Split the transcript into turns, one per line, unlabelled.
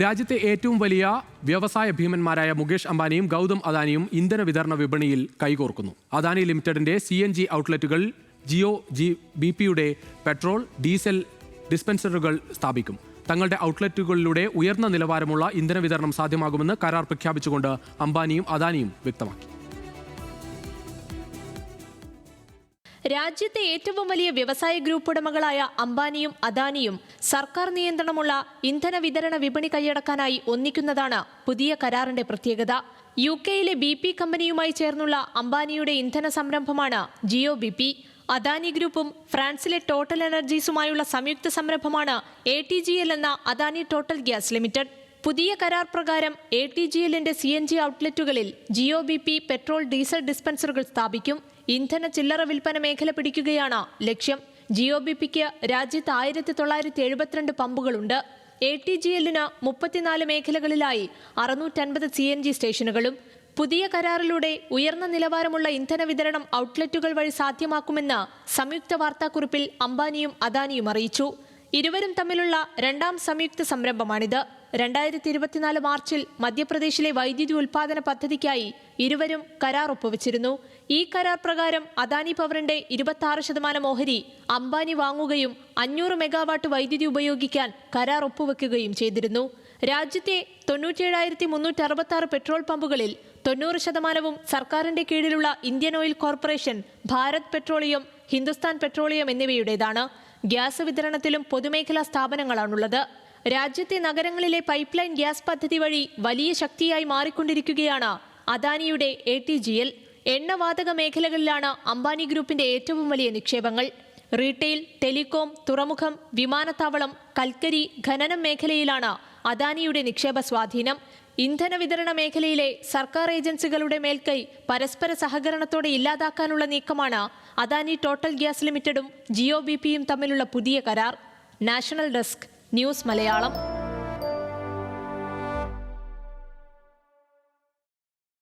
രാജ്യത്തെ ഏറ്റവും വലിയ വ്യവസായ ഭീമന്മാരായ മുകേഷ് അംബാനിയും ഗൗതം അദാനിയും ഇന്ധന വിതരണ വിപണിയിൽ കൈകോർക്കുന്നു. അദാനി ലിമിറ്റഡിന്റെ സി എൻ ജി ഔട്ട്ലെറ്റുകൾ ജിയോ ജി ബി പിയുടെ പെട്രോൾ ഡീസൽ ഡിസ്പെൻസറുകൾ സ്ഥാപിക്കും. തങ്ങളുടെ ഔട്ട്ലെറ്റുകളിലൂടെ ഉയർന്ന നിലവാരമുള്ള ഇന്ധന വിതരണം സാധ്യമാകുമെന്ന് കരാർ പ്രഖ്യാപിച്ചുകൊണ്ട് അംബാനിയും അദാനിയും വ്യക്തമാക്കി.
രാജ്യത്തെ ഏറ്റവും വലിയ വ്യവസായ ഗ്രൂപ്പ് ഉടമകളായ അംബാനിയും അദാനിയും സർക്കാർ നിയന്ത്രണമുള്ള ഇന്ധന വിതരണ വിപണി കൈയടക്കാനായി ഒന്നിക്കുന്നതാണ് പുതിയ കരാറിന്റെ പ്രത്യേകത. യു കെയിലെ ബി പി കമ്പനിയുമായി ചേർന്നുള്ള അംബാനിയുടെ ഇന്ധന സംരംഭമാണ് ജിയോ ബി പി. അദാനി ഗ്രൂപ്പും ഫ്രാൻസിലെ ടോട്ടൽ എനർജീസുമായുള്ള സംയുക്ത സംരംഭമാണ് എ ടി ജി എൽ എന്ന അദാനി ടോട്ടൽ ഗ്യാസ് ലിമിറ്റഡ്. പുതിയ കരാർ പ്രകാരം എ ടി ജി എല്ലിന്റെ C N G ഔട്ട്ലെറ്റുകളിൽ Jio B P petrol diesel ഡിസ്പെൻസറുകൾ സ്ഥാപിക്കും. ഇന്ധന ചില്ലറ വിൽപ്പന മേഖല പിടിക്കുകയാണ്. ലക്ഷ്യം ജിയോ ബി പിക്ക് രാജ്യത്ത് ആയിരത്തി തൊള്ളായിരത്തി എഴുപത്തിരണ്ട് പമ്പുകളുണ്ട്. എ ടി ജി എല്ലിന് മുപ്പത്തിനാല് മേഖലകളിലായി അറുന്നൂറ്റൻപത് സി എൻ ജി സ്റ്റേഷനുകളും പുതിയ കരാറിലൂടെ ഉയർന്ന നിലവാരമുള്ള ഇന്ധന വിതരണം ഔട്ട്ലെറ്റുകൾ വഴി സാധ്യമാക്കുമെന്ന് സംയുക്ത വാർത്താക്കുറിപ്പിൽ അംബാനിയും അദാനിയും അറിയിച്ചു. ഇരുവരും തമ്മിലുള്ള രണ്ടാം സംയുക്ത സംരംഭമാണിത്. രണ്ടായിരത്തി ഇരുപത്തിനാല് മാർച്ചിൽ മധ്യപ്രദേശിലെ വൈദ്യുതി ഉൽപാദന പദ്ധതിക്കായി ഇരുവരും കരാർ ഒപ്പുവച്ചിരുന്നു. ഈ കരാർ പ്രകാരം അദാനി പവറിന്റെ ഇരുപത്തി ശതമാനം ഓഹരി അംബാനി വാങ്ങുകയും അഞ്ഞൂറ് മെഗാവാട്ട് വൈദ്യുതി ഉപയോഗിക്കാൻ കരാർ ഒപ്പുവെക്കുകയും ചെയ്തിരുന്നു. രാജ്യത്തെ തൊണ്ണൂറ്റിയേഴായിരത്തി മുന്നൂറ്റി അറുപത്തി ആറ് പെട്രോൾ പമ്പുകളിൽ തൊണ്ണൂറ് ശതമാനവും സർക്കാരിന്റെ കീഴിലുള്ള Indian oil corporation Bharat petroleum Hindustan petroleum എന്നിവയുടേതാണ്. Gas വിതരണത്തിലും പൊതുമേഖലാ സ്ഥാപനങ്ങളാണുള്ളത്. രാജ്യത്തെ നഗരങ്ങളിലെ പൈപ്പ് ലൈൻ ഗ്യാസ് പദ്ധതി വഴി വലിയ ശക്തിയായി മാറിക്കൊണ്ടിരിക്കുകയാണ് അദാനിയുടെ എ ടി ജി എൽ. എണ്ണവാതക മേഖലകളിലാണ് അംബാനി ഗ്രൂപ്പിന്റെ ഏറ്റവും വലിയ നിക്ഷേപങ്ങൾ. റീറ്റെയിൽ ടെലികോം തുറമുഖം വിമാനത്താവളം കൽക്കരി ഖനനം മേഖലയിലാണ് അദാനിയുടെ നിക്ഷേപ സ്വാധീനം ഇന്ധന വിതരണ മേഖലയിലെ സർക്കാർ ഏജൻസികളുടെ മേൽക്കൈ പരസ്പര സഹകരണത്തോടെ ഇല്ലാതാക്കാനുള്ള നീക്കമാണ് അദാനി ടോട്ടൽ ഗ്യാസ് ലിമിറ്റഡും ജിയോ ബി പിയും തമ്മിലുള്ള പുതിയ കരാർ. National desk news Malayalam.